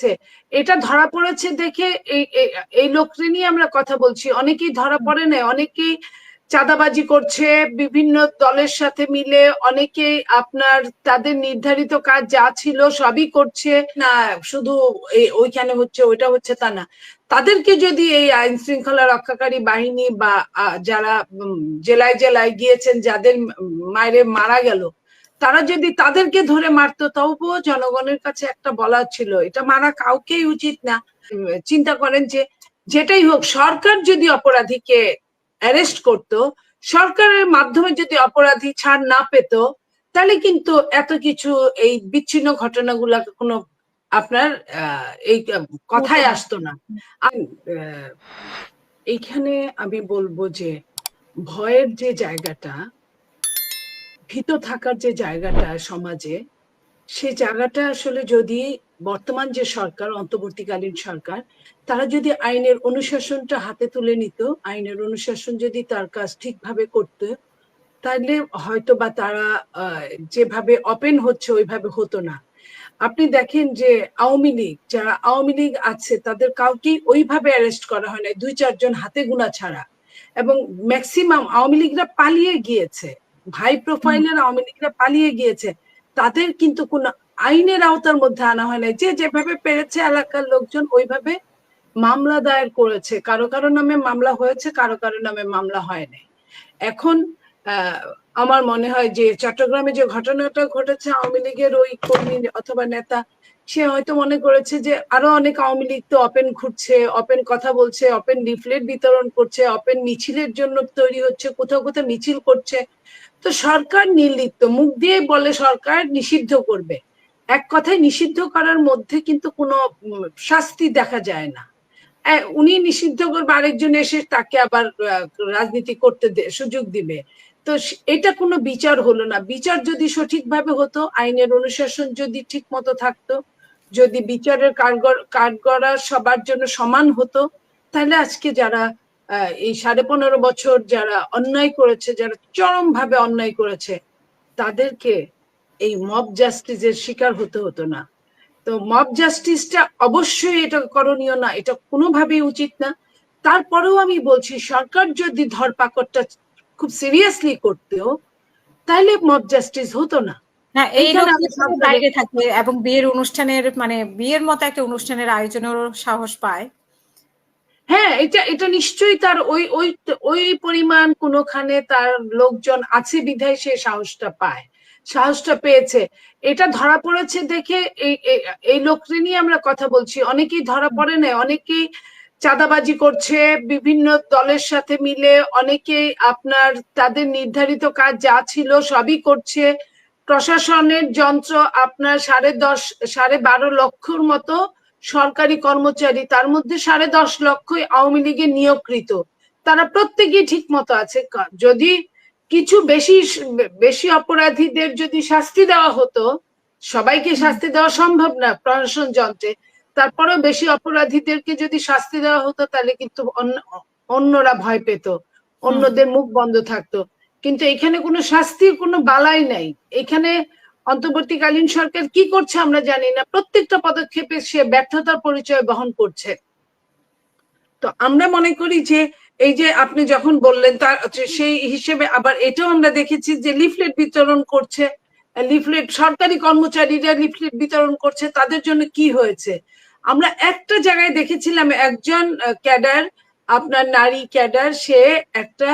পেয়েছে এটা ধরা পড়েছে দেখে এই, এই- লোকটি নিয়ে আমরা কথা বলছি। অনেকেই ধরা পড়ে না অনেকেই চাঁদাবাজি করছে, বিভিন্ন দলের সাথে মিলে, অনেকেই আপনার তাদের নির্ধারিত কাজ যা ছিল সবই করছে। না, শুধু ওইখানে হচ্ছে, ওইটা হচ্ছে তা না। তাদেরকে যদি এই আইন শৃঙ্খলা রক্ষাকারী বাহিনী বা যারা জেলায় জেলায় গিয়েছেন, যাদের মায়ের মারা গেল তারা যদি তাদেরকে ধরে মারতো তবুও জনগণের কাছে একটা বলার ছিল এটা মারা কাউকেই উচিত না। চিন্তা করেন যে যেটাই হোক সরকার যদি অপরাধীকে অ্যারেস্ট করত সরকারের মাধ্যমে যদি অপরাধী ছাড় না পেত তাহলে কিন্তু এত কিছু এই বিচ্ছিন্ন ঘটনাগুলা কোনো আপনার আহ, এই কথায় আসতো না। এইখানে আমি বলব যে ভয়ের যে জায়গাটা ভীত থাকার যে জায়গাটা সমাজে, সে জায়গাটা আসলে যদি বর্তমান যে সরকার, অন্তর্বর্তীকালীন সরকার, তারা যদি আইনের অনুশাসনটা হাতে তুলে নিত, আইনের অনুশাসন যদি তার কাজ ঠিকভাবে করত তাহলে হয়তো বা তারা যেভাবে ওপেন হচ্ছে ওইভাবে হতো না। আপনি দেখেন যে আওয়ামী লীগ, যারা আওয়ামী লীগ আছে, তাদের কাউকেই ওইভাবে অ্যারেস্ট করা হয় না দুই চারজন হাতে গোনা ছাড়া। এবং ম্যাক্সিমাম আওয়ামী লীগরা পালিয়ে গিয়েছে। ভাই প্রোফাইলের আওয়ামী লীগরা পালিয়ে গিয়েছে তাদের কিন্তু কোন আইনের আওতার মধ্যে আনা হয় নাই। যে যেভাবে পেরেছে এলাকার লোকজন ওইভাবে মামলা দায়ের করেছে। কারও কারও নামে মামলা হয়েছে কারও কারও নামে মামলা হয় নাই। এখন আমার মনে হয় যে চট্টগ্রামে যে ঘটনাটা ঘটেছে আওয়ামী লীগের ওই কর্মী অথবা নেতা সে হয়তো মনে করেছে যে আরও অনেক আওয়ামী লীগ তো অপেন ঘুরছে অপেন কথা বলছে অপেন লিফলেট বিতরণ করছে অপেন মিছিলের জন্য তৈরি হচ্ছে কোথাও কোথাও মিছিল করছে। তো সরকার নির্লিপ্ত, মুখ দিয়ে বলে সরকার নিষিদ্ধ করবে। এক কথায় নিষিদ্ধ করার মধ্যে কিন্তু কোনো শাস্তি দেখা যায় না। উনি নিষিদ্ধ করবে, আরেকজন এসে তাকে আবার রাজনীতি করতে সুযোগ দিবে। তো এটা কোনো বিচার হলো না। বিচার যদি সঠিকভাবে হতো, আইনের অনুশাসন যদি ঠিক মতো থাকতো, যদি বিচারের কারগর কাঠগড়া সবার জন্য সমান হতো, তাহলে আজকে যারা এই সাড়ে পনেরো বছর যারা অন্যায় করেছে যারা চরম ভাবে অন্যায় করেছে তাদেরকে এই মব জাস্টিসের শিকার হতে হতো না। তো মব জাস্টিসটা অবশ্যই এটা করণীয় না এটা কোনোভাবেই উচিত না। তারপরেও আমি বলছি সরকার যদি ধরপাকড়টা খুব সিরিয়াসলি করতেও তাহলে মব জাস্টিস হতো না। না এই বাইরে থাকে এবং বিয়ের অনুষ্ঠানের মানে বিয়ের মতো একটা অনুষ্ঠানের আয়োজনেরও সাহস পায়। হ্যাঁ এটা এটা নিশ্চয়ই তার ওই ওই ওই পরিমাণ কোনোখানে তার লোকজন আছে বিধায় সে সাহসটা পায়, সাহসটা পেয়েছে। এটা ধরা পড়েছে দেখে এই, এই- লোকটি নিয়ে আমরা কথা বলছি। অনেকেই ধরা পড়ে না অনেকেই চাঁদাবাজি করছে, বিভিন্ন দলের সাথে মিলে, অনেকেই আপনার তাদের নির্ধারিত কাজ যা ছিল সবই করছে। প্রশাসনের যন্ত্র আপনার সাড়ে দশ, সাড়ে বারো লক্ষর মতো সরকারি কর্মচারী তার মধ্যে সাড়ে দশ লক্ষই আওয়ামী লীগের নিয়োগকৃত। তারা প্রত্যেকেই ঠিক মতো আছে যদি কিছু বেশি বেশি অপরাধীদের যদি শাস্তি দেওয়া হতো সবাইকে শাস্তি দেওয়া সম্ভব না প্রশাসন যন্ত্রে তারপরেও বেশি অপরাধীদেরকে যদি শাস্তি দেওয়া হতো তাহলে কিন্তু অন্য- অন্যরা ভয় পেত অন্যদের মুখ বন্ধ থাকতো। কিন্তু এখানে কোনো শাস্তির কোনো বালাই নাই। এখানে অন্তর্বর্তীকালীন সরকার কি করছে আমরা জানি না। প্রত্যেকটা পদক্ষেপে সে ব্যর্থতার পরিচয় বহন করছে। তো আমরা মনে করি যে এই যে আপনি যখন বললেন তার সেই হিসেবে আবার এটাও আমরা দেখেছি যে লিফলেট বিতরণ করছে, লিফলেট সরকারি কর্মচারীরা লিফলেট বিতরণ করছে, তাদের জন্য কি হয়েছে? আমরা একটা জায়গায় দেখেছিলাম একজন ক্যাডার, আপনার নারী ক্যাডার, সে একটা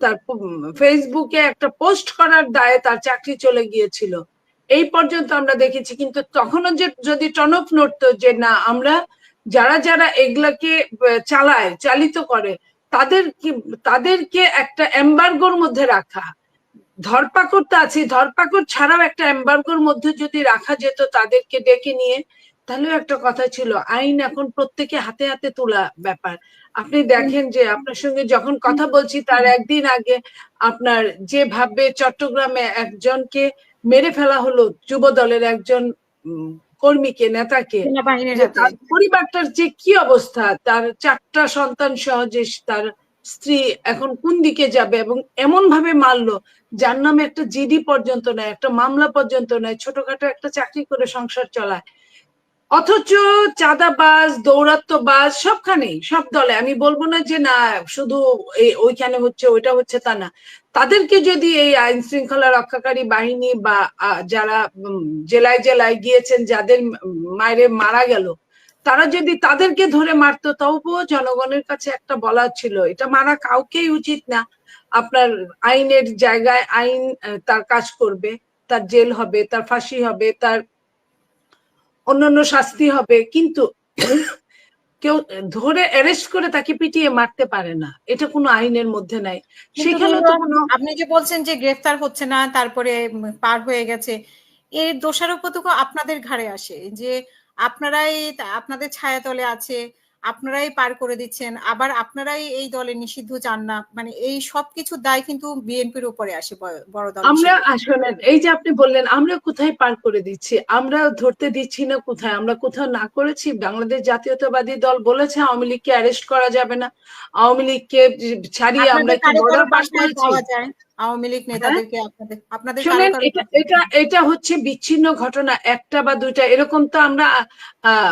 তার ফেসবুকে একটা পোস্ট করার দায়ে তার চাকরি চলে গিয়েছিল। এই পর্যন্ত আমরা দেখেছি, কিন্তু তখনও যে, যদি টনক নড়তো যে না, আমরা যারা যারা এগুলাকে চালায়, চালিত করে, তাদের কি, তাদেরকে একটা এম্বার্গোর মধ্যে রাখা। ধরপাকড় তো আছে ধরপাকড় ছাড়াও একটা এম্বার্গোর মধ্যে যদি রাখা যেত, তাদেরকে ডেকে নিয়ে তাহলেও একটা কথা ছিল আইন এখন প্রত্যেকে হাতে হাতে তোলা ব্যাপার। আপনি দেখেন যে আপনার সঙ্গে যখন কথা বলছি তার একদিন আগে আপনার যেভাবে চট্টগ্রামে একজনকে মেরে ফেলা হলো যুব দলের একজন কর্মীকে নেতাকে তার পরিবারটার যে কি অবস্থা তার চারটা সন্তান সহ যে তার স্ত্রী এখন কোন দিকে যাবে এবং এমন ভাবে মারলো যার নামে একটা জিডি পর্যন্ত নেয় একটা মামলা পর্যন্ত নেয় ছোটখাটো একটা চাকরি করে সংসার চলায়। অথচ চাঁদাবাজ দৌরাত্মবাজ সবখানেই, সব দলে। আমি বলব না যে না, শুধু ওইখানে হচ্ছে, ওইটা হচ্ছে তা না। তাদেরকে যদি এই আইন শৃঙ্খলা রক্ষাকারী বাহিনী বা যারা জেলায় জেলায় গিয়েছেন, যাদের মায়েরে মারা গেল, তারা যদি তাদেরকে ধরে মারতো, তবুও জনগণের কাছে একটা বলা ছিল, এটা মারা কাউকেই উচিত না। আপনার আইনের জায়গায় আইন তার কাজ করবে, তার জেল হবে, তার ফাঁসি হবে, তার অন্যান্য শাস্তি হবে কিন্তু কেউ ধরে অ্যারেস্ট করে তাকে পিটিয়ে মারতে পারে না। এটা কোনো আইনের মধ্যে নাই। সেখানে তো আপনি যে বলছেন যে গ্রেফতার হচ্ছে না তারপরে পার হয়ে গেছে এর দোষারোপ তো আপনাদের ঘাড়ে আসে যে আপনারাই আপনাদের ছায়াতলে আছে আপনারাই পার করে দিচ্ছেন আবার আপনারাই এই দলে নিষিদ্ধ চান না মানে এই সব কিছুর দায় কিন্তু বিএনপির উপরে আসে বড় দল আমরা আসলে এই যে আপনি বললেন আমরা কোথায় পার করে দিচ্ছি আমরা ধরতে দিচ্ছি না কোথায় আমরা কোথাও না করেছি বাংলাদেশ জাতীয়তাবাদী দল বলেছে আওয়ামী লীগকে অ্যারেস্ট করা যাবে না আওয়ামী লীগকে ছাড়িয়ে আমরা কি বর্ডার পাস করেছি? আওয়ামী লীগ নেতাদেরকে আপনাদের আপনাদের কারও এটা এটা এটা হচ্ছে বিচ্ছিন্ন ঘটনা একটা বা দুইটা। এরকম তো আমরা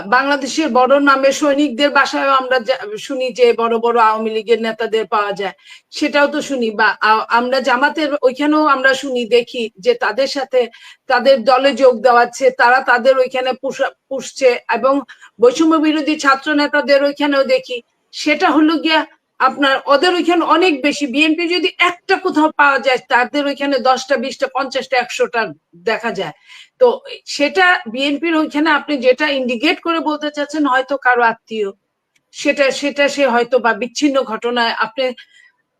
বাংলাদেশের বড় নামে সৈনিকদের বাসায় আমরা শুনি যে বড় বড় আওয়ামী লীগের নেতাদের পাওয়া যায়। সেটাও তো শুনি বা আমরা জামাতের ওইখানেও আমরা শুনি দেখি যে তাদের সাথে তাদের দলে যোগ দেওয়াচ্ছে তারা তাদের ওইখানে পুষা- পুষছে এবং বৈষম্য বিরোধী ছাত্র নেতাদের ওইখানেও দেখি। সেটা হলো গিয়া আপনার, ওদের ওইখানে অনেক বেশি। বিএনপি যদি একটা কোথাও পাওয়া যায়, তাদের ওইখানে দশটা, বিশটা, পঞ্চাশটা, একশোটা দেখা যায়। তো সেটা বিএনপির ওইখানে আপনি যেটা ইন্ডিকেট করে বলতে চাচ্ছেন, হয়তো কারও আত্মীয়। সেটা সেটা সে হয়তো বা বিচ্ছিন্ন ঘটনায় আপনি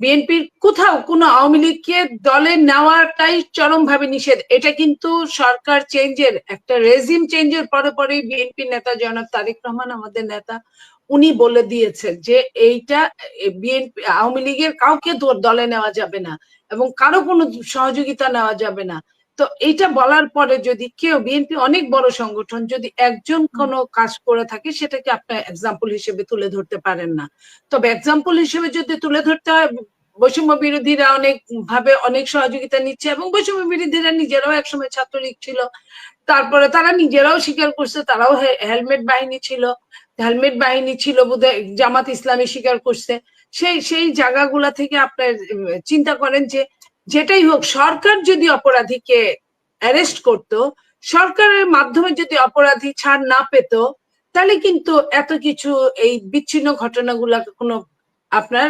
বিএনপির কোথাও কোনো আওয়ামী লীগকে দলে নেওয়াটাই চরমভাবে নিষেধ। এটা কিন্তু সরকার চেঞ্জের একটা রেজিম চেঞ্জের পরে পরেই বিএনপি নেতা জনাব তারেক রহমান, আমাদের নেতা উনি বলে দিয়েছেন যে এইটা বিএনপি, আওয়ামী লীগের কাউকে দলে নেওয়া যাবে না এবং কারও কোনো সহযোগিতা নেওয়া যাবে না। তো এইটা বলার পরে যদি কেউ, বিএনপি অনেক বড় সংগঠন, যদি একজন কোনো কাজ করে থাকে, সেটাকে আপনার এক্সাম্পল হিসেবে তুলে ধরতে পারেন না। তবে এক্সাম্পল হিসেবে যদি তুলে ধরতে হয়, বৈষম্য বিরোধীরা অনেক ভাবে অনেক সহযোগিতা নিচ্ছে এবং বৈষম্য বিরোধীরা নিজেরাও একসময় ছাত্রলীগ ছিল। তারপরে তারা নিজেরাও স্বীকার করছে, তারাও হেলমেট বাহিনী ছিল। হেলমেট বাহিনী ছিল বোধহয়, জামাত ইসলামী স্বীকার করছে। সেই সেই জায়গাগুলা থেকে আপনার চিন্তা করেন যে যেটাই হোক, সরকার যদি অপরাধীকে অ্যারেস্ট করত, সরকারের মাধ্যমে যদি অপরাধী ছাড় না পেত, তাহলে কিন্তু এত কিছু এই বিচ্ছিন্ন ঘটনাগুলা কোনো আপনার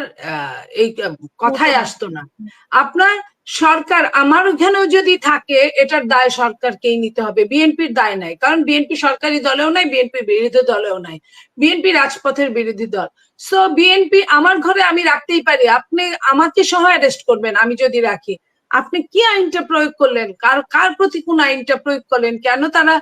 এই কথায় আসতো না। আপনার সরকার আমার ওখানেও যদি থাকে এটার দায় সরকারকেই নিতে হবে। বিএনপির দায় নাই। কারণ বিএনপি সরকারি দলেও নাই বিএনপি বিরোধী দলেও নাই। বিএনপি রাজপথের বিরোধী দল। সো বিএনপি আমার ঘরে আমি রাখতেই পারি। আপনি আমাকে সহ অ্যারেস্ট করবেন আমি যদি রাখি। আপনি কি আইনটা প্রয়োগ করলেন? কার কার প্রতি কোন আইনটা প্রয়োগ করলেন? কেন তারা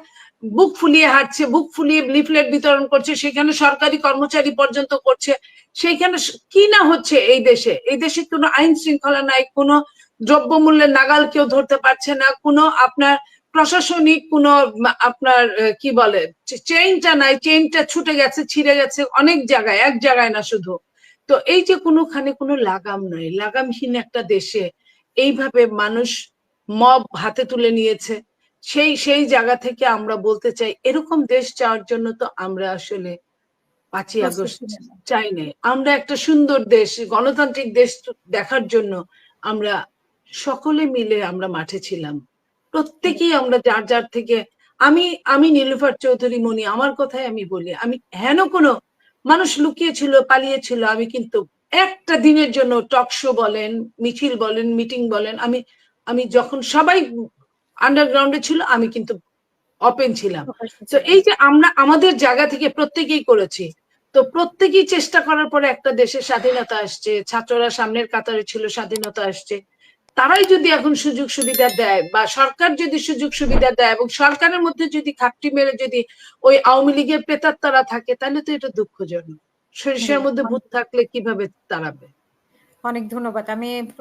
বুক ফুলিয়ে হাঁটছে, বুক ফুলিয়ে লিফলেট বিতরণ করছে, সেখানে সরকারি কর্মচারী পর্যন্ত করছে। সেইখানে কি না হচ্ছে এই দেশে? এই দেশে কোনো আইন শৃঙ্খলা নাই, কোনো দ্রব্যমূল্যের নাগাল কেউ ধরতে পারছে না, কোনো আপনার প্রশাসনিক কোনো আপনার কি বলে চেইনটা নাই, চেইনটা ছুটে গেছে, ছিঁড়ে গেছে অনেক জায়গায়, এক জায়গায় না শুধু। তো এই যে কোনোখানে কোনো লাগাম নাই, লাগামহীন একটা দেশে এইভাবে মানুষ মব হাতে তুলে নিয়েছে। সেই সেই জায়গা থেকে আমরা বলতে চাই এরকম দেশ চাওয়ার জন্য তো আমরা আসলে পাঁচই আগস্ট চাই নাই। আমরা একটা সুন্দর দেশ গণতান্ত্রিক দেশ দেখার জন্য আমরা সকলে মিলে আমরা মাঠে ছিলাম। প্রত্যেকেই আমরা যার যার থেকে আমি আমি নীলুফার চৌধুরী মনি আমার কথাই আমি বলি আমি হেন কোনো মানুষ লুকিয়েছিল পালিয়েছিল আমি কিন্তু একটা দিনের জন্য টক শো বলেন মিছিল বলেন মিটিং বলেন আমি আমি যখন সবাই আন্ডারগ্রাউন্ডে ছিল আমি কিন্তু ওপেন ছিলাম। তো এই যে আমরা আমাদের জায়গা থেকে প্রত্যেকেই করেছি। তো প্রত্যেকেই চেষ্টা করার পরে একটা দেশের স্বাধীনতা আসছে ছাত্ররা সামনের কাতারে ছিল স্বাধীনতা আসছে। তারাই যদি এখন সুযোগ সুবিধা দেয় বা সরকার যদি সুযোগ সুবিধা দেয় এবং সরকারের মধ্যে যদি খাপটি মেরে যদি ওই আওয়ামী লীগের প্রেতাত্মারা থাকে তাহলে তো এটা দুঃখজনক। সরিষার মধ্যে ভূত থাকলে কীভাবে তাড়াবে? অনেক ধন্যবাদ। আমি